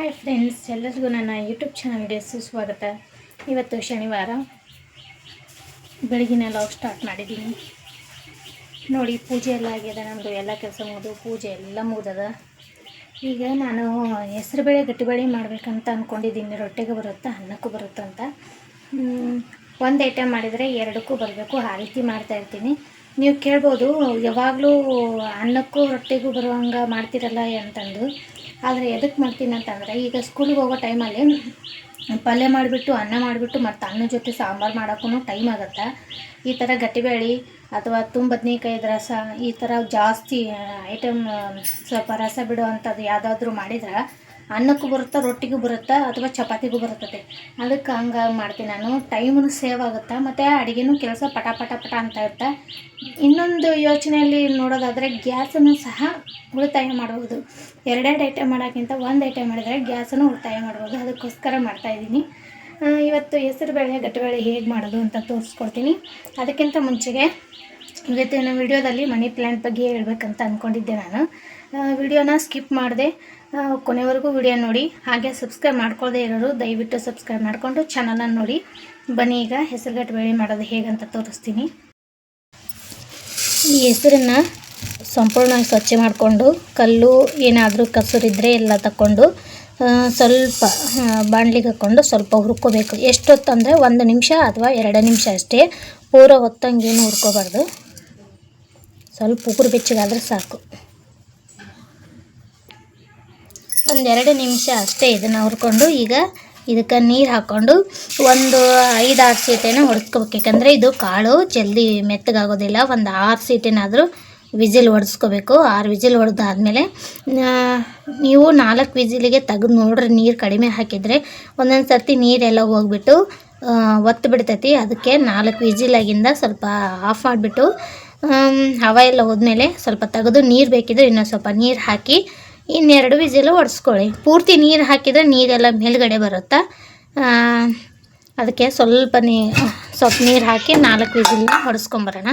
Hi friends ಎಲ್ಲರಿಗೂ ನನ್ನ YouTube ಚಾನಲ್ಗೆ ಸುಸ್ವಾಗತ. ಇವತ್ತು ಶನಿವಾರ. ಬೆಳಗಿನ ಲಾಗ್ ಸ್ಟಾರ್ಟ್ ಮಾಡಿದ್ದೀನಿ ನೋಡಿ, ಪೂಜೆ ಎಲ್ಲ ಆಗಿದೆ ನಮ್ಮದು ಎಲ್ಲ ಕೆಲಸ ಮುಗಿದು, ಪೂಜೆ ಎಲ್ಲ ಮುಗ್ದದ. ಈಗ ನಾನು ಹೆಸರುಬೇಳೆ ಗಟ್ಟಿಬೇಳೆ ಮಾಡಬೇಕಂತ ಅಂದ್ಕೊಂಡಿದ್ದೀನಿ ರೊಟ್ಟೆಗೆ ಬರುತ್ತಾ, ಅನ್ನಕ್ಕೂ ಬರುತ್ತಾ ಅಂತ. ಒಂದು ಐಟಮ್ ಮಾಡಿದರೆ ಎರಡಕ್ಕೂ ಬರಬೇಕು, ಆ ರೀತಿ ಮಾಡ್ತಾ ಇರ್ತೀನಿ. ನೀವು ಕೇಳ್ಬೋದು, ಯಾವಾಗಲೂ ಅನ್ನಕ್ಕೂ ರೊಟ್ಟಿಗೂ ಬರುವಂಗೆ ಮಾಡ್ತೀರಲ್ಲ ಅಂತಂದು. ಆದರೆ ಎದಕ್ಕೆ ಮಾಡ್ತೀನಿ ಅಂತಂದರೆ, ಈಗ ಸ್ಕೂಲಿಗೆ ಹೋಗೋ ಟೈಮಲ್ಲಿ ಪಲ್ಯ ಮಾಡಿಬಿಟ್ಟು, ಅನ್ನ ಮಾಡಿಬಿಟ್ಟು, ಮತ್ತು ಅನ್ನ ಜೊತೆ ಸಾಂಬಾರು ಮಾಡೋಕ್ಕೂ ಟೈಮ್ ಆಗುತ್ತೆ. ಈ ಥರ ಗಟ್ಟಿಬೇಳೆ ಅಥವಾ ತುಂಬ ಬದ್ನೆಕಾಯ್ದು ರಸ, ಈ ಥರ ಜಾಸ್ತಿ ಐಟಮ್ ಸ್ವಲ್ಪ ರಸ ಬಿಡುವಂಥದ್ದು ಯಾವುದಾದ್ರೂ ಮಾಡಿದ್ರೆ ಅನ್ನಕ್ಕೂ ಬರುತ್ತಾ, ರೊಟ್ಟಿಗೂ ಬರುತ್ತಾ ಅಥವಾ ಚಪಾತಿಗೂ ಬರುತ್ತದೆ. ಅದಕ್ಕೆ ಹಂಗೆ ಮಾಡ್ತೀನಿ ನಾನು. ಟೈಮೂ ಸೇವ್ ಆಗುತ್ತೆ, ಮತ್ತು ಅಡುಗೆನೂ ಕೆಲಸ ಪಟ ಪಟ ಪಟ ಅಂತ ಇರುತ್ತೆ ಇನ್ನೊಂದು ಯೋಚನೆಯಲ್ಲಿ ನೋಡೋದಾದರೆ ಗ್ಯಾಸನ್ನು ಸಹ ಉಳಿತಾಯ ಮಾಡ್ಬೋದು. ಎರಡೆರಡು ಐಟಮ್ ಮಾಡೋಕ್ಕಿಂತ ಒಂದು ಐಟಮ್ ಮಾಡಿದರೆ ಗ್ಯಾಸನ್ನು ಉಳಿತಾಯ ಮಾಡ್ಬೋದು. ಅದಕ್ಕೋಸ್ಕರ ಮಾಡ್ತಾಯಿದ್ದೀನಿ ಇವತ್ತು ಹೆಸರು ಬೇಳೆ ಗಟ್ಟಿಬೇಳೆ ಹೇಗೆ ಮಾಡೋದು ಅಂತ ತೋರಿಸ್ಕೊಡ್ತೀನಿ. ಅದಕ್ಕಿಂತ ಮುಂಚೆಗೆ ಇವತ್ತಿನ ವಿಡಿಯೋದಲ್ಲಿ ಮನಿ ಪ್ಲ್ಯಾಂಟ್ ಬಗ್ಗೆ ಹೇಳಬೇಕಂತ ಅಂದ್ಕೊಂಡಿದ್ದೆ ನಾನು. ವಿಡಿಯೋನ ಸ್ಕಿಪ್ ಮಾಡಿದೆ. ಕೊನೆವರೆಗೂ ವಿಡಿಯೋ ನೋಡಿ. ಹಾಗೆ ಸಬ್ಸ್ಕ್ರೈಬ್ ಮಾಡ್ಕೊಳ್ಳದೆ ಇರೋರು, ದಯವಿಟ್ಟು ಸಬ್ಸ್ಕ್ರೈಬ್ ಮಾಡಿಕೊಂಡು ಚಾನಲನ್ನು ನೋಡಿ. ಬನ್ನಿ ಈಗ ಹೆಸರುಗಟ್ಟು ಬೇಳೆ ಮಾಡೋದು ಹೇಗಂತ ತೋರಿಸ್ತೀನಿ. ಈ ಹೆಸರನ್ನು ಸಂಪೂರ್ಣವಾಗಿ ಸ್ವಚ್ಛ ಮಾಡಿಕೊಂಡು, ಕಲ್ಲು ಏನಾದರೂ ಕಸರಿದ್ದರೆ ಎಲ್ಲ ತಗೊಂಡು ಸ್ವಲ್ಪ ಬಾಣಲಿಗೆ ಹಾಕ್ಕೊಂಡು ಸ್ವಲ್ಪ ಹುರ್ಕೋಬೇಕು. ಎಷ್ಟೊತ್ತಂದರೆ ಒಂದು ನಿಮಿಷ ಅಥವಾ ಎರಡು ನಿಮಿಷ ಅಷ್ಟೇ. ಪೂರ ಹೊತ್ತಂಗೇನು ಹುರ್ಕೋಬಾರ್ದು. ಸ್ವಲ್ಪ ಉಗುರು ಬೆಚ್ಚಗಾದರೆ ಸಾಕು. ಒಂದೆರಡು ನಿಮಿಷ ಅಷ್ಟೇ ಇದನ್ನು ಹುರ್ಕೊಂಡು ಈಗ ಇದಕ್ಕೆ ನೀರು ಹಾಕ್ಕೊಂಡು ಒಂದು ಐದು ಆರು ಸೀಟೇನ ಹೊಡೆಸ್ಕೋಬೇಕು ಯಾಕಂದರೆ ಇದು ಕಾಳು, ಜಲ್ದಿ ಮೆತ್ತಗಾಗೋದಿಲ್ಲ. ಒಂದು ಆರು ಸೀಟೇನಾದರೂ ವಿಜಿಲ್ ಹೊಡೆಸ್ಕೋಬೇಕು ಆರು ವಿಜಿಲ್ ಹೊಡೆದಾದ್ಮೇಲೆ ನೀವು ನಾಲ್ಕು ವಿಜಿಲಿಗೆ ತೆಗೆದು ನೋಡ್ರಿ, ನೀರು ಕಡಿಮೆ ಹಾಕಿದರೆ ಒಂದೊಂದು ಸರ್ತಿ ನೀರೆಲ್ಲ ಹೋಗ್ಬಿಟ್ಟು ಒತ್ತು ಬಿಡ್ತೈತಿ. ಅದಕ್ಕೆ ನಾಲ್ಕು ವಿಜಿಲಾಗಿಂದ ಸ್ವಲ್ಪ ಆಫ್ ಮಾಡಿಬಿಟ್ಟು ಹವ ಎಲ್ಲ ಹೋದ್ಮೇಲೆ ಸ್ವಲ್ಪ ತೆಗೆದು ನೀರು ಬೇಕಿದ್ರೆ ಇನ್ನೊಂದು ಸ್ವಲ್ಪ ನೀರು ಹಾಕಿ ಇನ್ನೆರಡು ವಿಸಿಲು ಒಡಿಸ್ಕೊಳ್ಳಿ. ಪೂರ್ತಿ ನೀರು ಹಾಕಿದರೆ ನೀರೆಲ್ಲ ಮೇಲ್ಗಡೆ ಬರುತ್ತಾ? ಅದಕ್ಕೆ ಸ್ವಲ್ಪ ನೀ, ಸ್ವಲ್ಪ ನೀರು ಹಾಕಿ ನಾಲ್ಕು ವಿಸಿಲ್ ಹೊಡೆಸ್ಕೊಂಬರೋಣ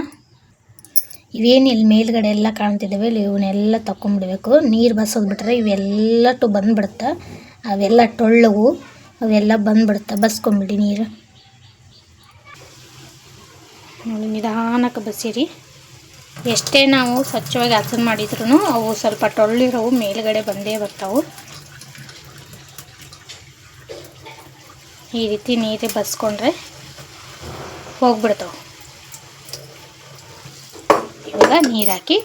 ಇವೇನಿಲ್ಲ ಮೇಲ್ಗಡೆ ಎಲ್ಲ ಕಾಣ್ತಿದ್ದಾವೆ ಇವನ್ನೆಲ್ಲ ತಗೊಂಡ್ಬಿಡ್ಬೇಕು ನೀರು ಬಸೋದ್ಬಿಟ್ರೆ ಇವೆಲ್ಲಟು ಬಂದುಬಿಡುತ್ತೆ? ಅವೆಲ್ಲ ಟೊಳ್ಳವು, ಅವೆಲ್ಲ ಬಂದುಬಿಡುತ್ತೆ? ಬಸ್ಕೊಂಬಿಡಿ ನೀರು. ನೋಡಿ ನಿಧಾನಕ್ಕೆ ಬಸಿರಿ ಎಷ್ಟೇ ನಾವು ಸ್ವಚ್ಛವಾಗಿ ಹಸನ್ ಮಾಡಿದ್ರು ಅವು ಸ್ವಲ್ಪ ಟೊಳ್ಳಿರೋವು ಮೇಲುಗಡೆ ಬಂದೇ ಬರ್ತಾವು. ಈ ರೀತಿ ನೀರು ಬಸ್ಕೊಂಡ್ರೆ ಹೋಗ್ಬಿಡ್ತಾವೆ. ಇವಾಗ ನೀರು ಹಾಕಿ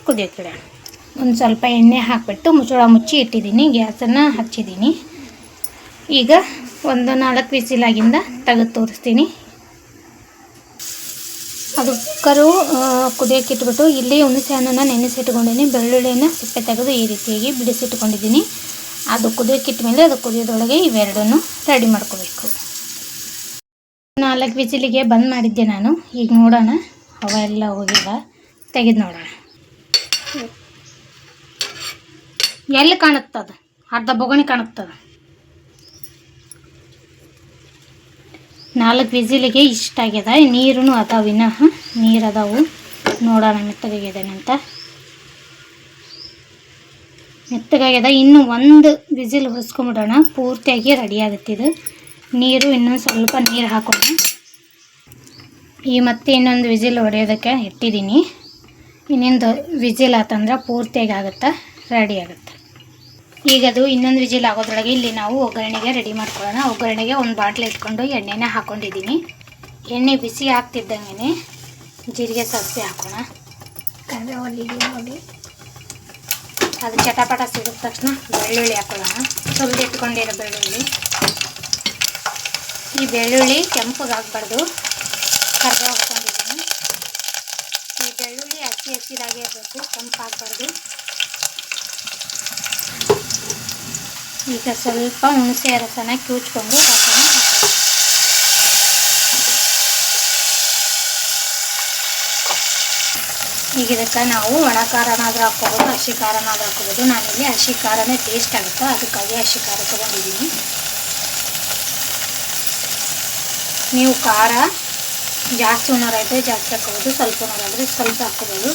ಒಂದು ಸ್ವಲ್ಪ ಎಣ್ಣೆ ಹಾಕಿಬಿಟ್ಟು ಮುಚ್ಚಳ ಮುಚ್ಚಿ ಇಟ್ಟಿದ್ದೀನಿ, ಗ್ಯಾಸನ್ನು ಹಚ್ಚಿದ್ದೀನಿ. ಈಗ ಒಂದು ನಾಲ್ಕು ವಿಸಿಲಾಗಿಂದ ತೆಗೆದು ತೋರಿಸ್ತೀನಿ. ಅದು ಕುಕ್ಕರು ಕುದಿಯೋಕೆ ಇಟ್ಬಿಟ್ಟು ಇಲ್ಲಿ ಹುಣಸೆ ಹಣ್ಣನ್ನು ನೆನೆಸಿಟ್ಕೊಂಡಿದ್ದೀನಿ. ಬೆಳ್ಳುಳ್ಳಿಯನ್ನು ಸಿಪ್ಪೆ ತೆಗೆದು ಈ ರೀತಿಯಾಗಿ ಬಿಡಿಸಿಟ್ಕೊಂಡಿದ್ದೀನಿ. ಅದು ಕುದಿಯೋಕೆ ಇಟ್ಮೇಲೆ ಅದು ಕುದಿಯೋದೊಳಗೆ ಇವೆರಡನ್ನು ರೆಡಿ ಮಾಡ್ಕೋಬೇಕು. ನಾಲ್ಕು ವಿಜಿಲಿಗೆ ಬಂದ್ ಮಾಡಿದ್ದೆ ನಾನು. ಈಗ ನೋಡೋಣ. ಅವ ಎಲ್ಲ ಹೋಗಿಲ್ಲ ತೆಗೆದು ನೋಡೋಣ. ಎಲ್ಲಿ ಕಾಣುತ್ತದ? ಅರ್ಧ ಬೊಗಣಿ ಕಾಣುತ್ತದ? ನಾಲ್ಕು ವಿಸಿಲಿಗೆ ಇಷ್ಟ ಆಗ್ಯದ. ನೀರು ಅದಾವ ವಿನಃ. ನೀರು ಅದಾವು. ನೋಡೋಣ ಮೆತ್ತಗಾಗ್ಯದೇನಂತ ಮೆತ್ತಗಾಗ್ಯದ. ಇನ್ನು ಒಂದು ವಿಸಿಲ್ ಹೊಸ್ಕೊಂಬಿಡೋಣ. ಪೂರ್ತಿಯಾಗಿ ರೆಡಿ ಆಗುತ್ತಿದ್ದು ನೀರು ಇನ್ನೊಂದು ಸ್ವಲ್ಪ ನೀರು ಹಾಕೋಣ. ಈ ಮತ್ತೆ ಇನ್ನೊಂದು ವಿಜಿಲ್ ಹೊಡೆಯೋದಕ್ಕೆ ಇಟ್ಟಿದ್ದೀನಿ. ಇನ್ನೊಂದು ವಿಸಿಲ್ ಆತಂದ್ರೆ ಪೂರ್ತಿಯಾಗಿ ಆಗುತ್ತೆ? ರೆಡಿ ಆಗುತ್ತೆ? ಈಗ ಅದು ಇನ್ನೊಂದು ವಿಜಿಲ್ ಆಗೋದ್ರೊಳಗೆ ಇಲ್ಲಿ ನಾವು ಒಗ್ಗರಣೆಗೆ ರೆಡಿ ಮಾಡ್ಕೊಳ್ಳೋಣ. ಒಗ್ಗರಣೆಗೆ ಒಂದು ಬಾಟ್ಲ್ ಇಟ್ಕೊಂಡು ಎಣ್ಣೆನ ಹಾಕ್ಕೊಂಡಿದ್ದೀನಿ ಎಣ್ಣೆ ಬಿಸಿ ಹಾಕ್ತಿದ್ದಂಗೆ ಜೀರಿಗೆ ಸಾಸಿವೆ ಹಾಕೋಣ. ನೋಡಿ. ಅದು ಚಟಪಟ ಸಿಗಿದ ತಕ್ಷಣ ಬೆಳ್ಳುಳ್ಳಿ ಹಾಕೊಳ್ಳೋಣ. ಸ್ವಲ್ಪ ಇಟ್ಕೊಂಡಿರೋ ಬೆಳ್ಳುಳ್ಳಿ. ಈ ಬೆಳ್ಳುಳ್ಳಿ ಕೆಂಪಗೆ ಹಾಕ್ಬಾರ್ದು ಕರ್ಗ ಹಾಕ್ಕೊಂಡಿದ್ದೀನಿ ಈ ಬೆಳ್ಳುಳ್ಳಿ ಹಸಿ ಹಸಿದಾಗೆ ಇರಬೇಕು. ಕೆಂಪು ಹಾಕ್ಬಾರ್ದು ಈಗ ಸ್ವಲ್ಪ ಹುಣಸೆ ರಸನ ಕ್ಯೂಚ್ಕೊಂಡು ಹಾಕೋಣ ಈಗ ಇದಕ್ಕೆ ನಾವು ಒಣ ಖಾರನಾದ್ರೂ ಹಾಕ್ಕೋಬೋದು ಹಸಿ ಖಾರನಾದ್ರೂ ಹಾಕ್ಕೋಬೋದು ನಾನಿಲ್ಲಿ ಹಸಿ ಖಾರನೇ ಟೇಸ್ಟ್ ಆಗುತ್ತೆ. ಅದಕ್ಕಾಗಿ ಹಸಿ ಖಾರ ತೊಗೊಂಡಿದ್ದೀನಿ. ನೀವು ಖಾರ, ಜಾಸ್ತಿ ಉಣ್ಣೋರಾದರೆ ಜಾಸ್ತಿ ಹಾಕ್ಕೋಬೋದು ಸ್ವಲ್ಪ ಉಣ್ಣೋರಾದರೆ ಸ್ವಲ್ಪ ಹಾಕ್ಕೋಬೋದು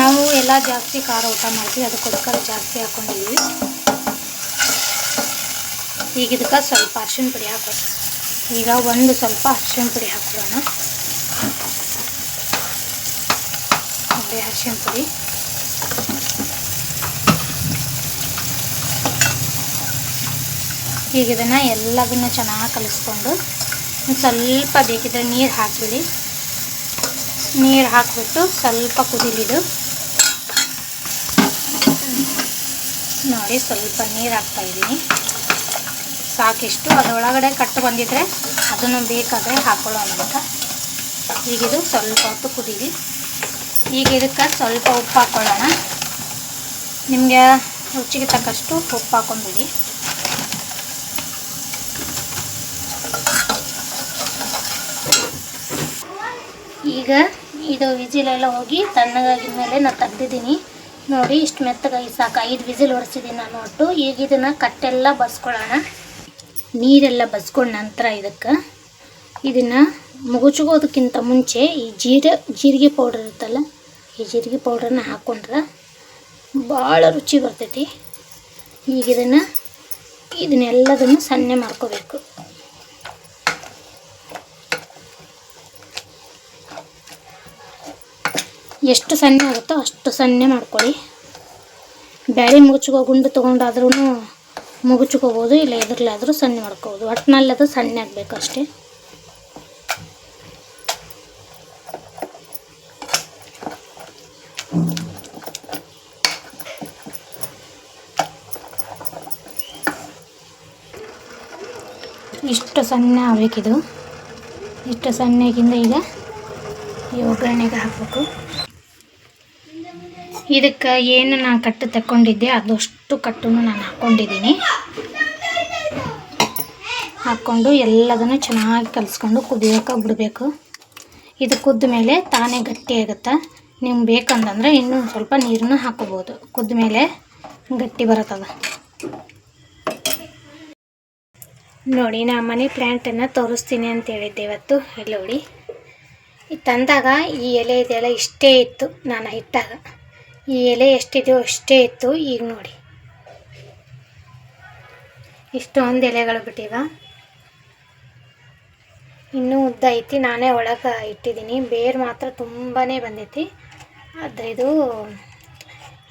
ನಾವು ಎಲ್ಲ ಜಾಸ್ತಿ ಖಾರ ಊಟ ಮಾಡ್ತೀವಿ. ಅದಕ್ಕೋಸ್ಕರ ಜಾಸ್ತಿ ಹಾಕ್ಕೊಂಡಿದ್ದೀವಿ ಈಗ ಇದಕ್ಕೆ ಸ್ವಲ್ಪ ಅರ್ಶಿಣ ಪುಡಿ ಹಾಕೋದು ಈಗ ಒಂದು ಸ್ವಲ್ಪ ಅರ್ಶಿಣ ಪುಡಿ ಹಾಕೊಳ್ಳೋಣ ನೋಡಿ ಅರ್ಶಿಣ ಪುಡಿ. ಈಗ ಇದನ್ನು ಎಲ್ಲದನ್ನು ಚೆನ್ನಾಗಿ ಕಲಿಸ್ಕೊಂಡು ಸ್ವಲ್ಪ ಬೇಕಿದ್ರೆ ನೀರು ಹಾಕಿಬಿಡಿ. ನೀರು ಹಾಕಿಬಿಟ್ಟು ಸ್ವಲ್ಪ ಕುದಿಲಿದು. ನೋಡಿ ಸ್ವಲ್ಪ ನೀರು ಹಾಕ್ತಾ ಇದ್ದೀನಿ ಸಾಕಿಷ್ಟು. ಅದರೊಳಗಡೆ ಕಟ್ಟು ಬಂದಿದ್ರೆ ಅದನ್ನು ಬೇಕಾದರೆ ಹಾಕೊಳ್ಳೋಣ ಅಂತ ಈಗಿದು ಸ್ವಲ್ಪ ಹೊತ್ತು ಕುದೀವಿ. ಈಗ ಇದಕ್ಕೆ ಸ್ವಲ್ಪ ಉಪ್ಪು ಹಾಕ್ಕೊಳ್ಳೋಣ ನಿಮಗೆ ರುಚಿಗೆ ತಕ್ಕಷ್ಟು ಉಪ್ಪು ಹಾಕೊಂಡ್ಬಿಡಿ. ಈಗ ಇದು ವಿಜಿಲೆಲ್ಲ ಹೋಗಿ ತಣ್ಣಗಾಗಿದ ಮೇಲೆ ನಾನು ತೆಗ್ದಿದ್ದೀನಿ. ನೋಡಿ ಇಷ್ಟು ಮೆತ್ತಗಾಗಿ ಸಾಕು. ಐದು ವಿಜಿಲ್ ಒರೆಸಿದ್ದೀನಿ ನಾನು ಒಟ್ಟು. ಈಗ ಇದನ್ನು ಕಟ್ಟೆಲ್ಲ ಬಸ್ಕೊಳ್ಳೋಣ ನೀರೆಲ್ಲ ಬಸ್ಕೊಂಡ ನಂತರ ಇದಕ್ಕೆ ಇದನ್ನು ಮುಗುಚ್ಕೋದಕ್ಕಿಂತ ಮುಂಚೆ ಈ ಜೀರ, ಜೀರಿಗೆ ಪೌಡ್ರ್ ಇರುತ್ತಲ್ಲ, ಈ ಜೀರಿಗೆ ಪೌಡ್ರನ್ನ ಹಾಕ್ಕೊಂಡ್ರೆ ಭಾಳ ರುಚಿ ಬರ್ತೈತಿ. ಈಗ ಇದನ್ನು ಇದನ್ನೆಲ್ಲದನ್ನು ಸಣ್ಣ ಮಾಡ್ಕೋಬೇಕು. ಎಷ್ಟು ಸಣ್ಣ ಆಗುತ್ತೋ ಅಷ್ಟು ಸಣ್ಣ ಮಾಡ್ಕೊಳ್ಳಿ. ಬ್ಯಾಳಿ ಮುಗುಚ್ಕೋ ಗುಂಡು ತೊಗೊಂಡಾದ್ರೂ ಮುಗುಚ್ಕೋಬೋದು, ಇಲ್ಲ ಎದುರ್ಲಾದರೂ ಸಣ್ಣ ಮಾಡ್ಕೋಬೋದು. ಒಟ್ಟಿನಲ್ಲಿ ಅದು ಸಣ್ಣ ಆಗಬೇಕು ಅಷ್ಟೇ. ಇಷ್ಟು ಸಣ್ಣ ಆಗಬೇಕಿದು. ಇಷ್ಟು ಸಣ್ಣಗಿಂದ ಈಗ ಈ ಒಗ್ಗರಣೆಗೆ ಹಾಕಬೇಕು. ಇದಕ್ಕೆ ಏನು ನಾನು ಕಟ್ಟು ತಗೊಂಡಿದ್ದೆ ಅದಷ್ಟು ಕಟ್ಟನ್ನು ನಾನು ಹಾಕ್ಕೊಂಡಿದ್ದೀನಿ ಹಾಕ್ಕೊಂಡು ಎಲ್ಲದನ್ನು ಚೆನ್ನಾಗಿ ಕಲಿಸ್ಕೊಂಡು ಕುದಿಯೋಕೆ ಬಿಡಬೇಕು. ಇದು ಕುದ್ದ ಮೇಲೆ ತಾನೇ ಗಟ್ಟಿ ಆಗುತ್ತೆ? ನಿಮ್ಗೆ ಬೇಕಂತಂದ್ರೆ ಇನ್ನೂ ಸ್ವಲ್ಪ ನೀರನ್ನು ಹಾಕೋಬೋದು ಕುದ್ದ ಮೇಲೆ ಗಟ್ಟಿ ಬರುತ್ತದೆ. ನೋಡಿ, ನಾ ಮನೆ ಪ್ಲ್ಯಾಂಟನ್ನು ತೋರಿಸ್ತೀನಿ ಅಂತ ಹೇಳಿದ್ದೆ ಇವತ್ತು. ಇಲ್ಲಿ ನೋಡಿ. ತಂದಾಗ ಈ ಎಲೆ ಇದೆಲ್ಲ ಇಷ್ಟೇ ಇತ್ತು. ನಾನು ಇಟ್ಟಾಗ. ಈ ಎಲೆ ಎಷ್ಟಿದೆಯೋ ಅಷ್ಟೇ ಇತ್ತು, ಈಗ ನೋಡಿ. ಇಷ್ಟೊಂದು ಎಲೆಗಳು ಬಿಟ್ಟಿವ. ಇನ್ನೂ ಉದ್ದ ಐತಿ, ನಾನೇ ಒಳಗೆ ಇಟ್ಟಿದ್ದೀನಿ. ಬೇರು ಮಾತ್ರ ತುಂಬಾ ಬಂದೈತಿ. ಆದರೆ ಇದು,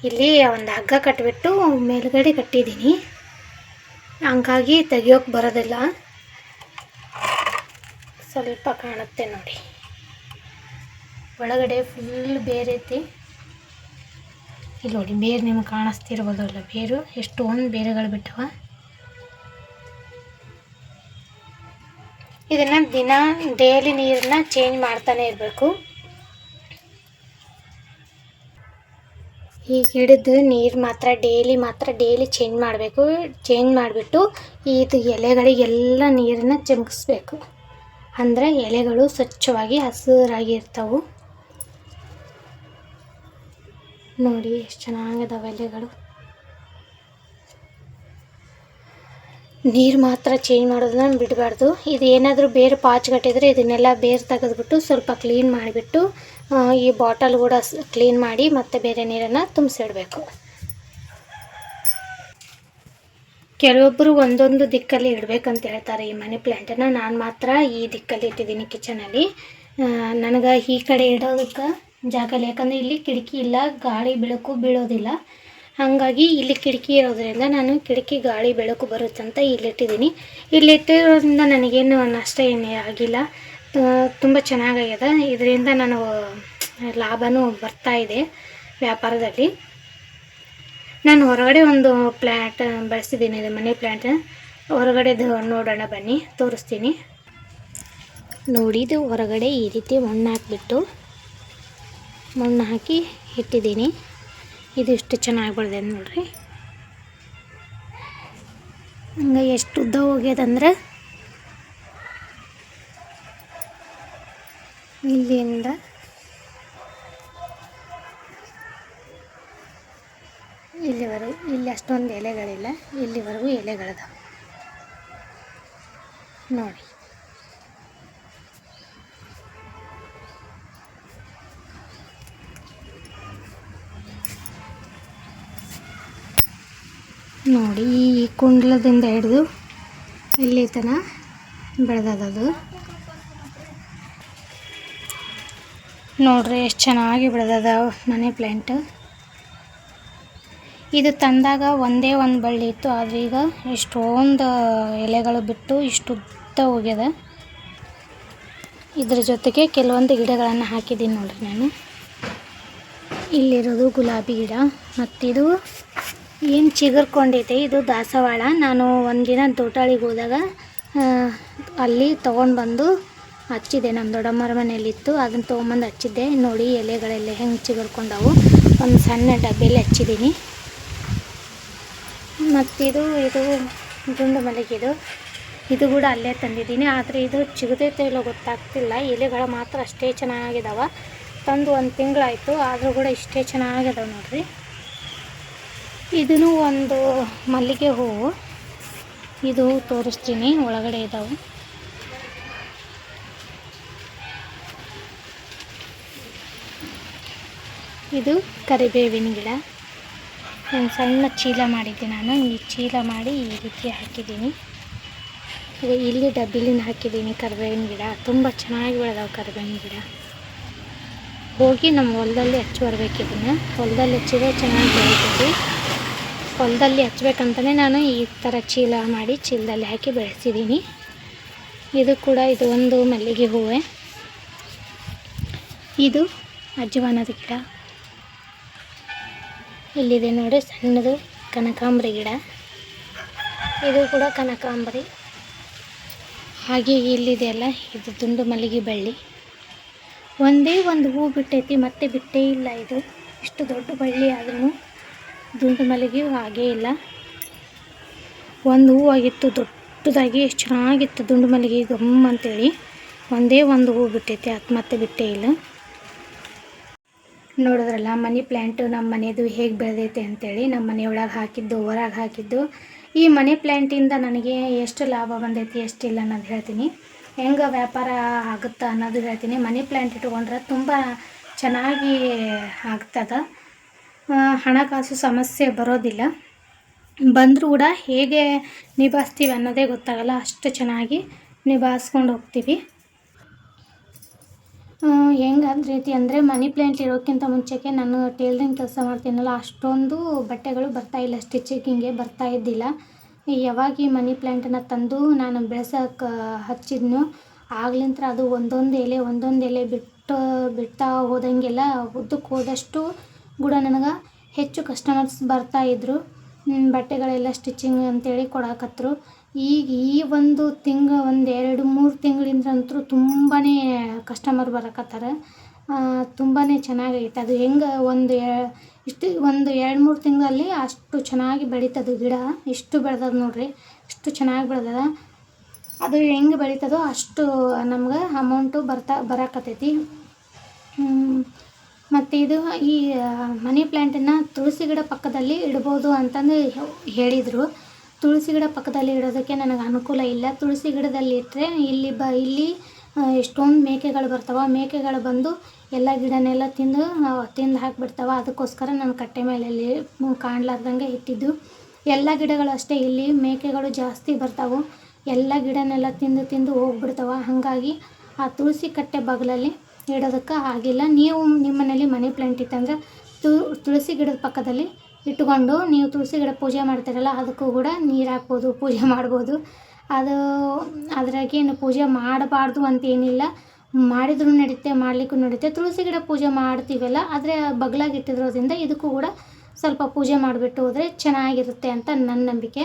ಇಲ್ಲಿ ಒಂದು ಹಗ್ಗ ಕಟ್ಟಿಬಿಟ್ಟು ಮೇಲ್ಗಡೆ ಕಟ್ಟಿದ್ದೀನಿ. ಹಂಗಾಗಿ ತೆಗಿಯೋಕೆ ಬರೋದಿಲ್ಲ. ಸ್ವಲ್ಪ ಕಾಣುತ್ತೆ ನೋಡಿ. ಒಳಗಡೆ ಫುಲ್ ಬೇರೈತಿ ಇಲ್ಲಿ ನೋಡಿ, ಬೇರು ನಿಮ್ಗೆ ಕಾಣಿಸ್ತಿರ್ಬೋದಲ್ಲ ಬೇರು? ಎಷ್ಟೊಂದು ಬೇರುಗಳು ಬಿಟ್ಟವ. ಇದನ್ನು ದಿನ ಡೈಲಿ ನೀರನ್ನ ಚೇಂಜ್ ಮಾಡ್ತಾನೆ ಇರಬೇಕು. ಈ ಗಿಡದ ನೀರು ಮಾತ್ರ ಡೈಲಿ ಮಾತ್ರ ಡೈಲಿ ಚೇಂಜ್ ಮಾಡಬೇಕು. ಚೇಂಜ್ ಮಾಡಿಬಿಟ್ಟು ಇದು ಎಲೆಗಳಿಗೆಲ್ಲ ನೀರನ್ನು ಚಮಕಿಸ್ಬೇಕು ಅಂದರೆ ಎಲೆಗಳು ಸ್ವಚ್ಛವಾಗಿ ಹಸಿರಾಗಿ ನೋಡಿ, ಎಷ್ಟು ಚೆನ್ನಾಗಿದಾವೆ ಎಲೆಗಳು. ನೀರು ಮಾತ್ರ ಚೇಂಜ್ ಮಾಡೋದನ್ನ ಬಿಡಬಾರ್ದು. ಇದು ಏನಾದರೂ ಬೇರೆ ಪಾಚ್ ಕಟ್ಟಿದ್ರೆ ಇದನ್ನೆಲ್ಲ ಬೇರೆ ತೆಗೆದ್ಬಿಟ್ಟು ಸ್ವಲ್ಪ ಕ್ಲೀನ್ ಮಾಡಿಬಿಟ್ಟು ಈ ಬಾಟಲ್ ಕೂಡ ಕ್ಲೀನ್ ಮಾಡಿ ಮತ್ತೆ ಬೇರೆ ನೀರನ್ನು ತುಂಬಿಸಿಡಬೇಕು. ಕೆಲವೊಬ್ಬರು ಒಂದೊಂದು ದಿಕ್ಕಲ್ಲಿ ಇಡಬೇಕಂತ ಹೇಳ್ತಾರೆ ಈ ಮನಿ ಪ್ಲ್ಯಾಂಟನ್ನು ನಾನು ಮಾತ್ರ ಈ ದಿಕ್ಕಲ್ಲಿ ಇಟ್ಟಿದ್ದೀನಿ ಕಿಚನಲ್ಲಿ ನನಗೆ ಈ ಕಡೆ ಇಡೋದಕ್ಕೆ ಜಾಗ ಯಾಕಂದರೆ ಇಲ್ಲಿ ಕಿಟಕಿ ಇಲ್ಲ, ಗಾಳಿ, ಬೆಳಕು ಬೀಳೋದಿಲ್ಲ. ಹಾಗಾಗಿ ಇಲ್ಲಿ ಕಿಟಕಿ ಇರೋದ್ರಿಂದ ನಾನು ಕಿಟಕಿ, ಗಾಳಿ, ಬೆಳಕು ಬರುತ್ತಂತ ಇಲ್ಲಿಟ್ಟಿದ್ದೀನಿ. ಇಲ್ಲಿಟ್ಟಿರೋದ್ರಿಂದ ನನಗೇನು ನಷ್ಟ ಏನೇ ಆಗಿಲ್ಲ. ತುಂಬ ಚೆನ್ನಾಗಾಗ್ಯದ ಇದರಿಂದ ನಾನು, ಲಾಭನೂ ಬರ್ತಾ ಇದೆ ವ್ಯಾಪಾರದಲ್ಲಿ. ನಾನು ಹೊರಗಡೆ ಒಂದು ಪ್ಲ್ಯಾಂಟ್ ಬೆಳೆಸಿದ್ದೀನಿ ಇದು ಮನೆ ಪ್ಲ್ಯಾಂಟ್ ಹೊರಗಡೆದು ನೋಡೋಣ ಬನ್ನಿ, ತೋರಿಸ್ತೀನಿ. ನೋಡಿದ್ದು ಹೊರಗಡೆ ಈ ರೀತಿ ಮಣ್ಣು ಹಾಕಿಬಿಟ್ಟು ಮಣ್ಣು ಹಾಕಿ ಇಟ್ಟಿದ್ದೀನಿ. ಇದು ಇಷ್ಟು ಚೆನ್ನಾಗಿ ಬೆಳೆದ ನೋಡ್ರಿ. ಹಂಗೆ ಎಷ್ಟು ಉದ್ದ ಹೋಗ್ಯದಂದ್ರೆ ಇಲ್ಲಿಂದ ಇಲ್ಲಿವರೆಗೂ ಇಲ್ಲಿ ಅಷ್ಟೊಂದು ಎಲೆಗಳಿಲ್ಲ, ಇಲ್ಲಿವರೆಗೂ ಎಲೆಗಳಿದಾವೆ. ನೋಡಿ. ನೋಡಿ, ಈ ಕುಂಡ್ಲದಿಂದ ಹಿಡಿದು ಇಲ್ಲಿ ತನ ಬೆಳೆದದದು. ನೋಡ್ರಿ, ಎಷ್ಟು ಚೆನ್ನಾಗಿ ಬೆಳೆದದ ಮನೆ ಪ್ಲ್ಯಾಂಟ್ ಇದು ತಂದಾಗ ಒಂದೇ ಒಂದು ಬಳ್ಳಿ ಇತ್ತು, ಆದರೆ ಈಗ ಎಷ್ಟೊಂದು ಎಲೆಗಳು ಬಿಟ್ಟು ಇಷ್ಟು ಉದ್ದ ಹೋಗ್ಯದ. ಇದ್ರ ಜೊತೆಗೆ ಕೆಲವೊಂದು ಗಿಡಗಳನ್ನು ಹಾಕಿದ್ದೀನಿ ನೋಡ್ರಿ ನಾನು. ಇಲ್ಲಿರೋದು ಗುಲಾಬಿ ಗಿಡ, ಮತ್ತಿದು ಏನು ಚಿಗುರ್ಕೊಂಡೈತೆ ಇದು ದಾಸವಾಳ. ನಾನು ಒಂದಿನ ತೋಟಾಳಿಗೆ ಹೋದಾಗ ಅಲ್ಲಿ ತೊಗೊಂಡು ಬಂದು ಹಚ್ಚಿದೆ ನಮ್ಮ ದೊಡ್ಡಮ್ಮರ ಮನೆಯಲ್ಲಿತ್ತು ಅದನ್ನು ತೊಗೊಂಬಂದು ಹಚ್ಚಿದ್ದೆ. ನೋಡಿ, ಎಲೆಗಳೆಲ್ಲ ಹೆಂಗೆ ಚಿಗುರ್ಕೊಂಡವು. ಒಂದು ಸಣ್ಣ ಡಬ್ಬಿಯಲ್ಲಿ ಹಚ್ಚಿದ್ದೀನಿ. ಮತ್ತಿದು, ಇದು ದುಂಡು ಮಲಗಿದು ಇದು ಕೂಡ ಅಲ್ಲೇ ತಂದಿದ್ದೀನಿ. ಆದರೆ ಇದು ಚಿಗುದೈತೆ ಇಲ್ಲೋ ಗೊತ್ತಾಗ್ತಿಲ್ಲ. ಎಲೆಗಳು ಮಾತ್ರ ಅಷ್ಟೇ ಚೆನ್ನಾಗಿದಾವ. ತಂದು ಒಂದು ತಿಂಗಳಾಯಿತು. ಆದರೂ ಕೂಡ ಇಷ್ಟೇ ಚೆನ್ನಾಗಿದಾವೆ ನೋಡ್ರಿ. ಇದೂ ಒಂದು ಮಲ್ಲಿಗೆ ಹೂವು. ಇದು ತೋರಿಸ್ತೀನಿ, ಒಳಗಡೆ ಇದಾವೆ. ಇದು ಕರಿಬೇವಿನ ಗಿಡ. ಒಂದು ಸಣ್ಣ ಚೀಲ ಮಾಡಿದ್ದೀನಿ ನಾನು. ಈ ಚೀಲ ಮಾಡಿ ಈ ರೀತಿ ಹಾಕಿದ್ದೀನಿ. ಇಲ್ಲಿ ಡಬ್ಬಿಲಿನ ಹಾಕಿದ್ದೀನಿ ಕರಿಬೇವಿನ ಗಿಡ. ತುಂಬ ಚೆನ್ನಾಗಿ ಬೆಳೆದಾವೆ ಕರಿಬೇವಿನ ಗಿಡ. ಹೋಗಿ ನಮ್ಮ ಹೊಲದಲ್ಲಿ ಹಚ್ಚಿ ಬರ್ಬೇಕು ಇದನ್ನು. ಹೊಲದಲ್ಲಿ ಹಚ್ಚಿದ್ರೆ ಚೆನ್ನಾಗಿ ಬೆಳಿತೈತಿ. ಹೊಲದಲ್ಲಿ ಹಚ್ಬೇಕಂತಲೇ ನಾನು ಈ ಥರ ಚೀಲ ಮಾಡಿ ಚೀಲದಲ್ಲಿ ಹಾಕಿ ಬೆಳೆಸಿದ್ದೀನಿ. ಇದು ಕೂಡ ಇದು ಒಂದು ಮಲ್ಲಿಗೆ ಹೂವೆ. ಇದು ಅಜ್ವಾನದ ಗಿಡ. ಇಲ್ಲಿದೆ ನೋಡಿ ಸಣ್ಣದು ಕನಕಾಂಬರಿ ಗಿಡ. ಇದು ಕೂಡ ಕನಕಾಂಬರಿ. ಹಾಗೆ ಇಲ್ಲಿದೆಯಲ್ಲ ಇದು ದುಂಡು ಮಲ್ಲಿಗೆ ಬಳ್ಳಿ. ಒಂದೇ ಒಂದು ಹೂ ಬಿಟ್ಟೈತಿ, ಮತ್ತೆ ಬಿಟ್ಟೇ ಇಲ್ಲ ಇದು. ಇಷ್ಟು ದೊಡ್ಡ ಬಳ್ಳಿ ಆದ್ರೂ ದುಂಡು ಮಲ್ಲಿಗೆ ಹಾಗೇ ಇಲ್ಲ. ಒಂದು ಹೂವಾಗಿತ್ತು ದೊಡ್ಡದಾಗಿ ಎಷ್ಟು ಚೆನ್ನಾಗಿತ್ತು ದುಂಡು ಮಲ್ಲಿಗೆ ಗಮ್ ಅಂತೇಳಿ. ಒಂದೇ ಒಂದು ಹೂ ಬಿಟ್ಟೈತೆ, ಅದು ಮತ್ತೆ ಬಿಟ್ಟೇ ಇಲ್ಲ. ನೋಡಿದ್ರಲ್ಲ, ಮನಿ ಪ್ಲ್ಯಾಂಟು ನಮ್ಮ ಮನೆಯದು ಹೇಗೆ ಬೆಳೆದೈತೆ ಅಂತೇಳಿ ನಮ್ಮ ಮನೆಯೊಳಗೆ ಹಾಕಿದ್ದು, ಹೊರಗೆ ಹಾಕಿದ್ದು. ಈ ಮನಿ ಪ್ಲ್ಯಾಂಟಿಂದ ನನಗೆ ಎಷ್ಟು ಲಾಭ ಬಂದೈತಿ ಎಷ್ಟಿಲ್ಲ ಅನ್ನೋದು ಹೇಳ್ತೀನಿ. ಹೆಂಗೆ ವ್ಯಾಪಾರ ಆಗುತ್ತಾ ಅನ್ನೋದು ಹೇಳ್ತೀನಿ. ಮನಿ ಪ್ಲ್ಯಾಂಟ್ ಇಟ್ಕೊಂಡ್ರೆ ತುಂಬ ಚೆನ್ನಾಗಿ ಆಗ್ತದ. ಹಣಕಾಸು ಸಮಸ್ಯೆ ಬರೋದಿಲ್ಲ. ಬಂದರೂ ಕೂಡ ಹೇಗೆ ನಿಭಾಯಿಸ್ತೀವಿ ಅನ್ನೋದೇ ಗೊತ್ತಾಗಲ್ಲ. ಅಷ್ಟು ಚೆನ್ನಾಗಿ ನಿಭಾಯಿಸ್ಕೊಂಡು ಹೋಗ್ತೀವಿ. ಹೆಂಗಂದ ರೀತಿ ಅಂದರೆ ಮನಿ ಪ್ಲ್ಯಾಂಟ್ ಇರೋಕ್ಕಿಂತ ಮುಂಚೆಗೆ ನಾನು ಟೇಲ್ರಿಂಗ್ ಕೆಲಸ ಮಾಡ್ತೀನಲ್ಲ, ಅಷ್ಟೊಂದು ಬಟ್ಟೆಗಳು ಬರ್ತಾ ಇಲ್ಲ ಸ್ಟಿಚಿಂಗಿಗೆ ಬರ್ತಾ ಇದ್ದಿಲ್ಲ. ಯಾವಾಗ ಈ ಮನಿ ಪ್ಲ್ಯಾಂಟನ್ನು ತಂದು ನಾನು ಬೆಳೆಸೋಕೆ ಹಚ್ಚಿದ್ನೋ ಆಗ್ಲಿಂತ್ರ ಅದು ಒಂದೊಂದು ಎಲೆ ಒಂದೊಂದು ಎಲೆ ಬಿಟ್ಟು, ಬಿಡ್ತಾ ಹೋದಂಗೆಲ್ಲ ಉದ್ದಕ್ಕೆ ಹೋದಷ್ಟು ಕೂಡ ನನಗೆ ಹೆಚ್ಚು ಕಸ್ಟಮರ್ಸ್ ಬರ್ತಾ ಇದ್ದರು ಬಟ್ಟೆಗಳೆಲ್ಲ ಸ್ಟಿಚಿಂಗ್ ಅಂತೇಳಿ ಕೊಡಾಕತ್ರು. ಈಗ ಈ ಒಂದು ತಿಂಗ, ಒಂದು ಎರಡು, ಮೂರು ತಿಂಗಳಿಂದ ಅಂತೂ ತುಂಬಾ ಕಸ್ಟಮರ್ ಬರಕತ್ತಾರ ತುಂಬಾ ಚೆನ್ನಾಗೈತೆ. ಅದು ಹೆಂಗೆ ಒಂದು ಇಷ್ಟು ಒಂದು ಎರಡು, ಮೂರು ತಿಂಗಳಲ್ಲಿ ಅಷ್ಟು ಚೆನ್ನಾಗಿ ಬೆಳೀತದೆ ಗಿಡ. ಇಷ್ಟು ಬೆಳೆದದ ನೋಡ್ರಿ. ಇಷ್ಟು ಚೆನ್ನಾಗಿ ಬೆಳೆದದ. ಅದು ಹೆಂಗೆ ಬೆಳೀತದೋ ಅಷ್ಟು ನಮ್ಗೆ ಅಮೌಂಟು ಬರ್ತಾ, ಬರಾಕತ್ತೈತಿ. ಮತ್ತು ಇದು ಈ ಮನಿ ಪ್ಲ್ಯಾಂಟನ್ನು ತುಳಸಿ ಗಿಡ ಪಕ್ಕದಲ್ಲಿ ಇಡ್ಬೋದು ಅಂತಂದು ಹೇಳಿದರು. ತುಳಸಿ ಗಿಡ ಪಕ್ಕದಲ್ಲಿ ಇಡೋದಕ್ಕೆ ನನಗೆ ಅನುಕೂಲ ಇಲ್ಲ. ತುಳಸಿ ಗಿಡದಲ್ಲಿ ಇಟ್ಟರೆ ಇಲ್ಲಿ ಬ, ಇಲ್ಲಿ ಎಷ್ಟೊಂದು ಮೇಕೆಗಳು ಬರ್ತಾವೆ. ಮೇಕೆಗಳು ಬಂದು ಎಲ್ಲ ಗಿಡನೆಲ್ಲ ತಿಂದು ತಿಂದು ಹಾಕಿಬಿಡ್ತಾವೆ. ಅದಕ್ಕೋಸ್ಕರ ನಾನು ಕಟ್ಟೆ ಮೇಲೆ ಇಲ್ಲಿ ಕಾಣ್ಲಾರ್ದಂಗೆ ಇಟ್ಟಿದ್ದು. ಎಲ್ಲ ಗಿಡಗಳು ಅಷ್ಟೇ. ಇಲ್ಲಿ ಮೇಕೆಗಳು ಜಾಸ್ತಿ ಬರ್ತಾವೆ. ಎಲ್ಲ ಗಿಡನೆಲ್ಲ ತಿಂದು ತಿಂದು ಹೋಗ್ಬಿಡ್ತಾವೆ. ಹಾಗಾಗಿ ಆ ತುಳಸಿ ಕಟ್ಟೆ ಬಾಗಿಲಲ್ಲಿ ಇಡೋದಕ್ಕೆ ಆಗಿಲ್ಲ. ನೀವು ನಿಮ್ಮ ಮನೇಲಿ ಮನಿ ಪ್ಲ್ಯಾಂಟ್ ಇತ್ತಂದ್ರೆ ತುಳಸಿ ಗಿಡದ ಪಕ್ಕದಲ್ಲಿ ಇಟ್ಕೊಂಡು ನೀವು ತುಳಸಿ ಗಿಡ ಪೂಜೆ ಮಾಡ್ತೀರಲ್ಲ, ಅದಕ್ಕೂ ಕೂಡ ನೀರು ಹಾಕ್ಬೋದು, ಪೂಜೆ ಮಾಡ್ಬೋದು. ಅದು ಅದ್ರಾಗೇನು ಪೂಜೆ ಮಾಡಬಾರ್ದು ಅಂತೇನಿಲ್ಲ. ಮಾಡಿದ್ರೂ ನಡೀತೆ, ಮಾಡಲಿಕ್ಕೂ ನಡೀತೆ. ತುಳಸಿ ಗಿಡ ಪೂಜೆ ಮಾಡ್ತೀವಲ್ಲ, ಆದರೆ ಬಗ್ಲಾಗಿ ಇಟ್ಟಿರೋದ್ರಿಂದ ಇದಕ್ಕೂ ಕೂಡ ಸ್ವಲ್ಪ ಪೂಜೆ ಮಾಡಿಬಿಟ್ಟು ಹೋದರೆ ಚೆನ್ನಾಗಿರುತ್ತೆ ಅಂತ ನನ್ನ ನಂಬಿಕೆ.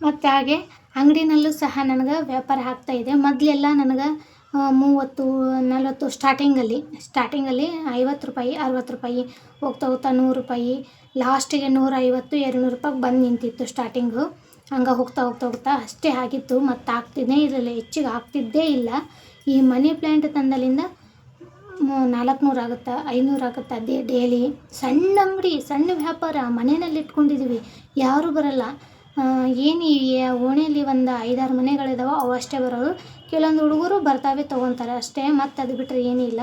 ಮತ್ತು ಹಾಗೆ ಅಂಗಡಿನಲ್ಲೂ ಸಹ ನನಗೆ ವ್ಯಾಪಾರ ಆಗ್ತಾಯಿದೆ ಮೊದಲೆಲ್ಲ ನನಗೆ ಮೂವತ್ತು, ನಲವತ್ತು ಸ್ಟಾರ್ಟಿಂಗಲ್ಲಿ ಸ್ಟಾರ್ಟಿಂಗಲ್ಲಿ ಐವತ್ತು ರೂಪಾಯಿ, ಅರವತ್ತು ರೂಪಾಯಿ, ಹೋಗ್ತಾ ಹೋಗ್ತಾ ನೂರು ರೂಪಾಯಿ ಲಾಸ್ಟಿಗೆ ನೂರೈವತ್ತು ಎರಡು ನೂರು ರೂಪಾಯಿಗೆ ಬಂದು ನಿಂತಿತ್ತು ಸ್ಟಾರ್ಟಿಂಗು ಹಂಗೆ ಹೋಗ್ತಾ ಹೋಗ್ತಾ ಹೋಗ್ತಾ ಅಷ್ಟೇ ಆಗಿತ್ತು, ಮತ್ತು ಆಗ್ತಿದ್ದೇ ಇರಲಿಲ್ಲ, ಹೆಚ್ಚಿಗೆ ಆಗ್ತಿದ್ದೇ ಇಲ್ಲ. ಈ ಮನಿ ಪ್ಲ್ಯಾಂಟ್ ತಂದಲಿಂದ ನಾಲ್ಕುನೂರು ಆಗುತ್ತಾ, ಐನೂರು ಆಗುತ್ತಾ ಅದೇ ಡೇಲಿ ಸಣ್ಣ ಅಂಗಡಿ, ಸಣ್ಣ ವ್ಯಾಪಾರ ಮನೆಯಲ್ಲಿ ಇಟ್ಕೊಂಡಿದ್ದೀವಿ ಯಾರೂ ಬರಲ್ಲ. ಏನು ಓಣಿಯಲ್ಲಿ ಒಂದು ಐದಾರು ಮನೆಗಳಿದಾವೆ ಅವು ಅಷ್ಟೇ ಬರೋದು. ಕೆಲವೊಂದು ಹುಡುಗರು ಬರ್ತಾವೆ, ತೊಗೊತಾರೆ ಅಷ್ಟೇ. ಮತ್ತು ಅದು ಬಿಟ್ಟರೆ ಏನೂ ಇಲ್ಲ.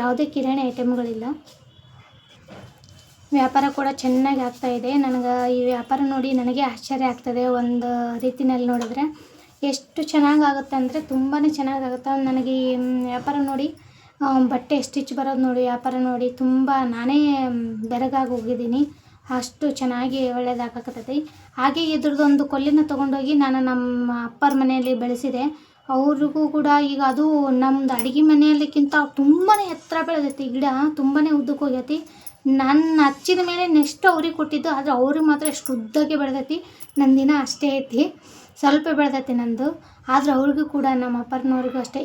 ಯಾವುದೇ ಕಿರಾಣಿ ಐಟಮ್ಗಳಿಲ್ಲ. ವ್ಯಾಪಾರ ಕೂಡ ಚೆನ್ನಾಗಿ ಆಗ್ತಾ ಇದೆ. ನನಗೆ ಈ ವ್ಯಾಪಾರ ನೋಡಿ ನನಗೆ ಆಶ್ಚರ್ಯ ಆಗ್ತದೆ ಒಂದು ರೀತಿನಲ್ಲಿ ನೋಡಿದ್ರೆ. ಎಷ್ಟು ಚೆನ್ನಾಗಾಗುತ್ತೆ ಅಂದರೆ ತುಂಬಾ ಚೆನ್ನಾಗಾಗುತ್ತೆ ನನಗೆ ಈ ವ್ಯಾಪಾರ ನೋಡಿ ಬಟ್ಟೆ ಸ್ಟಿಚ್ ಬರೋದು ನೋಡಿ, ವ್ಯಾಪಾರ ನೋಡಿ ತುಂಬ ನಾನೇ ಬೆರಗಾಗಿ ಹೋಗಿದ್ದೀನಿ. ಅಷ್ಟು ಚೆನ್ನಾಗಿ ಒಳ್ಳೇದಾಗಕತ್ತೈತಿ. ಹಾಗೆ ಇದ್ರದ್ದೊಂದು ಕೊಲ್ಲಿನ ತೊಗೊಂಡೋಗಿ ನಾನು ನಮ್ಮ ಅಪ್ಪರ ಮನೆಯಲ್ಲಿ ಬೆಳೆಸಿದೆ. ಅವ್ರಿಗೂ ಕೂಡ ಈಗ ಅದು ನಮ್ದು ಅಡುಗೆ ಮನೆಯಲ್ಲಿಕ್ಕಿಂತ ತುಂಬಾ ಎತ್ತರ ಬೆಳೆದೈತಿ. ಗಿಡ ತುಂಬಾ ಉದ್ದಕ್ಕೆ ಹೋಗೈತಿ. ನನ್ನ ಹಚ್ಚಿದ ಮೇಲೆ ನೆಕ್ಸ್ಟ್ ಅವ್ರಿಗೆ ಕೊಟ್ಟಿದ್ದು, ಆದರೆ ಅವ್ರಿಗೆ ಮಾತ್ರ ಎಷ್ಟು ಉದ್ದಕ್ಕೆ ಬೆಳೆದೈತಿ. ನನ್ನ ದಿನ ಅಷ್ಟೇ ಐತಿ. ಸ್ವಲ್ಪ ಬೆಳೆದೈತಿ ನಂದು. ಆದರೆ ಅವ್ರಿಗೂ ಕೂಡ ನಮ್ಮ ಅಪ್ಪರ್ನವ್ರಿಗೂ ಅಷ್ಟೇ.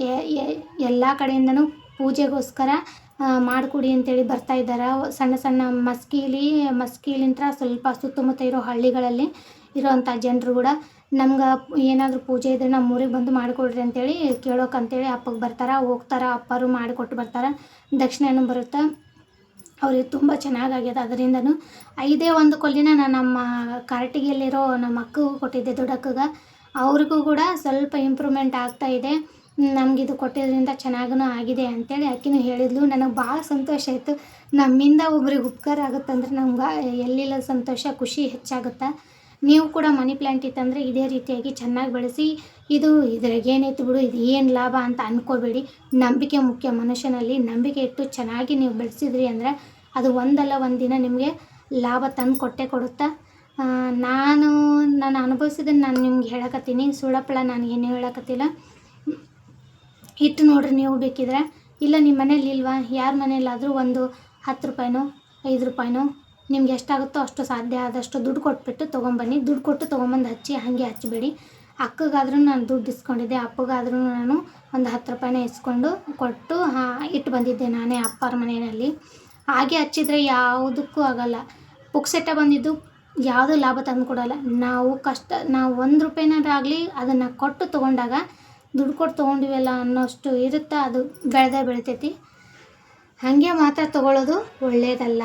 ಎಲ್ಲ ಕಡೆಯಿಂದನೂ ಪೂಜೆಗೋಸ್ಕರ ಮಾಡಿಕೊಡಿ ಅಂತೇಳಿ ಬರ್ತಾ ಇದ್ದಾರೆ. ಸಣ್ಣ ಸಣ್ಣ ಮಸ್ಕೀಲಿ, ಮಸ್ಕೀಲಿಂತ್ರ ಸ್ವಲ್ಪ ಸುತ್ತಮುತ್ತ ಇರೋ ಹಳ್ಳಿಗಳಲ್ಲಿ ಇರೋವಂಥ ಜನರು ಕೂಡ ನಮ್ಗೆ ಏನಾದರೂ ಪೂಜೆ ಇದ್ರೆ ನಮ್ಮ ಊರಿಗೆ ಬಂದು ಮಾಡಿಕೊಡ್ರಿ ಅಂತೇಳಿ ಕೇಳೋಕಂತೇಳಿ ಅಪ್ಪಗೆ ಬರ್ತಾರೆ. ಹೋಗ್ತಾರೆ, ಅಪ್ಪರು ಮಾಡಿಕೊಟ್ಟು ಬರ್ತಾರೆ. ದಕ್ಷಿಣೆನೂ ಬರುತ್ತೆ. ಅವ್ರಿಗೆ ತುಂಬ ಚೆನ್ನಾಗಾಗ್ಯದ ಅದರಿಂದನು ಐದೇ ಒಂದು ಕೊಲ್ಲಿನ ನಾನು ನಮ್ಮ ಕಾರ್ಟಿಗೆಯಲ್ಲಿರೋ ನಮ್ಮ ಅಕ್ಕಗೂ ಕೊಟ್ಟಿದ್ದೆ ದೊಡ್ಡಕ್ಕಗೆ. ಅವ್ರಿಗೂ ಕೂಡ ಸ್ವಲ್ಪ ಇಂಪ್ರೂವ್ಮೆಂಟ್ ಆಗ್ತಾ ಇದೆ. ನಮಗಿದು ಕೊಟ್ಟಿದ್ದರಿಂದ ಚೆನ್ನಾಗೂ ಆಗಿದೆ ಅಂತೇಳಿ ಆಕಿನೂ ಹೇಳಿದ್ಲು. ನನಗೆ ಭಾಳ ಸಂತೋಷ ಆಯಿತು. ನಮ್ಮಿಂದ ಒಬ್ರಿಗೆ ಉಪಕಾರ ಆಗುತ್ತಂದ್ರೆ ನಮ್ಗೆ ಎಲ್ಲಿಲ್ಲ ಸಂತೋಷ, ಖುಷಿ ಹೆಚ್ಚಾಗುತ್ತೆ? ನೀವು ಕೂಡ ಮನಿ ಪ್ಲ್ಯಾಂಟ್ ಇತ್ತಂದರೆ ಇದೇ ರೀತಿಯಾಗಿ ಚೆನ್ನಾಗಿ ಬೆಳೆಸಿ, ಇದು ಇದ್ರಾಗ ಏನೈತೆ ಬಿಡು, ಇದು ಏನು ಲಾಭ ಅಂತ ಅಂದ್ಕೋಬೇಡಿ ನಂಬಿಕೆ ಮುಖ್ಯ ಮನುಷ್ಯನಲ್ಲಿ. ನಂಬಿಕೆ ಇಟ್ಟು ಚೆನ್ನಾಗಿ ನೀವು ಬೆಳೆಸಿದ್ರಿ ಅಂದರೆ ಅದು ಒಂದಲ್ಲ ಒಂದು ದಿನ ನಿಮಗೆ ಲಾಭ ತಂದು ಕೊಟ್ಟೇ ಕೊಡುತ್ತಾ? ನಾನು ನಾನು ಅನುಭವಿಸಿದ್ದನ್ನು ನಾನು ನಿಮ್ಗೆ ಹೇಳಕತ್ತೀನಿ. ಸುಳಪ್ಪಳ ನಾನು ಏನು ಹೇಳಕತ್ತಿಲ್ಲ. ಇಟ್ಟು ನೋಡ್ರಿ ನೀವು ಬೇಕಿದ್ರೆ. ಇಲ್ಲ ನಿಮ್ಮ ಮನೇಲಿ ಇಲ್ವಾ? ಯಾರ ಮನೇಲಾದರೂ ಒಂದು ಹತ್ತು ರೂಪಾಯಿನೋ, ಐದು ರೂಪಾಯಿನೋ ನಿಮ್ಗೆ ಎಷ್ಟಾಗುತ್ತೋ ಅಷ್ಟು ಸಾಧ್ಯ ಆದಷ್ಟು ದುಡ್ಡು ಕೊಟ್ಬಿಟ್ಟು ತೊಗೊಂಬನ್ನಿ. ದುಡ್ಡು ಕೊಟ್ಟು ತೊಗೊಂಬಂದು ಹಚ್ಚಿ, ಹಾಗೆ ಹಚ್ಚಬೇಡಿ. ಅಕ್ಕಗಾದ್ರೂ ನಾನು ದುಡ್ಡು ಇಸ್ಕೊಂಡಿದ್ದೆ. ಅಪ್ಪಗಾದ್ರೂ ನಾನು ಒಂದು ಹತ್ತು ರೂಪಾಯಿನ ಇಸ್ಕೊಂಡು ಕೊಟ್ಟು ಇಟ್ಟು ಬಂದಿದ್ದೆ ನಾನೇ ಅಪ್ಪರ ಮನೆಯಲ್ಲಿ. ಹಾಗೆ ಹಚ್ಚಿದರೆ ಯಾವುದಕ್ಕೂ ಆಗಲ್ಲ. ಪುಕ್ಸೆಟ್ಟ ಬಂದಿದ್ದು, ಯಾವುದೂ ಲಾಭ ತಂದು ಕೊಡಲ್ಲ ನಾವು ಕಷ್ಟ, ನಾವು ಒಂದು ರೂಪಾಯಿನಾದ್ರೂ ಆಗಲಿ, ಅದನ್ನು ಕೊಟ್ಟು ತೊಗೊಂಡಾಗ ದುಡ್ಡು ಕೊಟ್ಟು ತೊಗೊಂಡಿವಲ್ಲ ಅನ್ನೋಷ್ಟು ಇರುತ್ತೆ, ಅದು ಬೆಳೆದೇ ಬೆಳಿತೈತಿ. ಹಾಗೆ ಮಾತ್ರ ತೊಗೊಳ್ಳೋದು ಒಳ್ಳೆಯದಲ್ಲ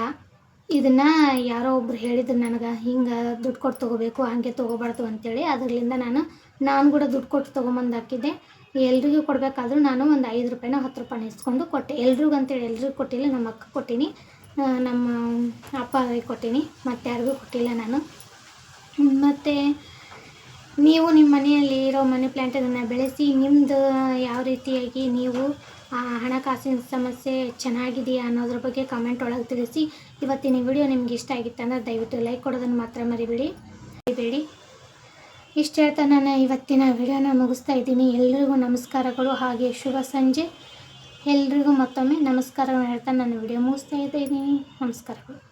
ಇದನ್ನು ಯಾರೋ ಒಬ್ರು ಹೇಳಿದ್ರು ನನಗೆ, ಹಿಂಗೆ ದುಡ್ಡು ಕೊಟ್ಟು ತೊಗೋಬೇಕು, ಹಾಗೆ ತೊಗೋಬಾರ್ದು ಅಂತೇಳಿ. ಅದರಿಂದ ನಾನು ನಾನು ಕೂಡ ದುಡ್ಡು ಕೊಟ್ಟು ತೊಗೊಂಬಂದು ಹಾಕಿದ್ದೆ ಎಲ್ರಿಗೂ ಕೊಡಬೇಕಾದ್ರೂ ನಾನು ಒಂದು ಐದು ರೂಪಾಯಿನ ಹತ್ತು ರೂಪಾಯಿನ ಇಸ್ಕೊಂಡು ಕೊಟ್ಟೆ. ಎಲ್ರಿಗೂ ಅಂತೇಳಿ, ಎಲ್ರಿಗೂ ಕೊಟ್ಟಿಲ್ಲ, ನಮ್ಮ ಅಕ್ಕ ಕೊಟ್ಟೀನಿ ನಮ್ಮ ಅಪ್ಪ ಕೊಟ್ಟಿನಿ ಕೊಟ್ಟೀನಿ ಮತ್ತು ಯಾರಿಗೂ ಕೊಟ್ಟಿಲ್ಲ ನಾನು. ಮತ್ತು ನೀವು ನಿಮ್ಮ ಮನೆಯಲ್ಲಿ ಇರೋ ಮನಿ ಪ್ಲ್ಯಾಂಟನ್ನು ಬೆಳೆಸಿ ನಿಮ್ಮದು ಯಾವ ರೀತಿಯಾಗಿ ನೀವು ಹಣಕಾಸಿನ ಸಮಸ್ಯೆ ಚೆನ್ನಾಗಿದೆಯಾ ಅನ್ನೋದ್ರ ಬಗ್ಗೆ ಕಮೆಂಟ್ ಒಳಗೆ ತಿಳಿಸಿ. ಇವತ್ತಿನ ವಿಡಿಯೋ ನಿಮ್ಗೆ ಇಷ್ಟ ಆಗಿತ್ತು ಅಂದರೆ ದಯವಿಟ್ಟು ಲೈಕ್ ಕೊಡೋದನ್ನು ಮಾತ್ರ ಮರಿಬೇಡಿ. ಮರಿಬೇಡಿ. ಇಷ್ಟು ಹೇಳ್ತಾ ನಾನು ಇವತ್ತಿನ ವಿಡಿಯೋನ ಮುಗಿಸ್ತಾ ಇದ್ದೀನಿ. ಎಲ್ರಿಗೂ ನಮಸ್ಕಾರಗಳು. ಹಾಗೆ ಶುಭ ಸಂಜೆ. ಎಲ್ರಿಗೂ ಮತ್ತೊಮ್ಮೆ ನಮಸ್ಕಾರಗಳು ಹೇಳ್ತಾ ನಾನು ವಿಡಿಯೋ ಮುಗಿಸ್ತಾ ಇದ್ದೀನಿ. ನಮಸ್ಕಾರಗಳು.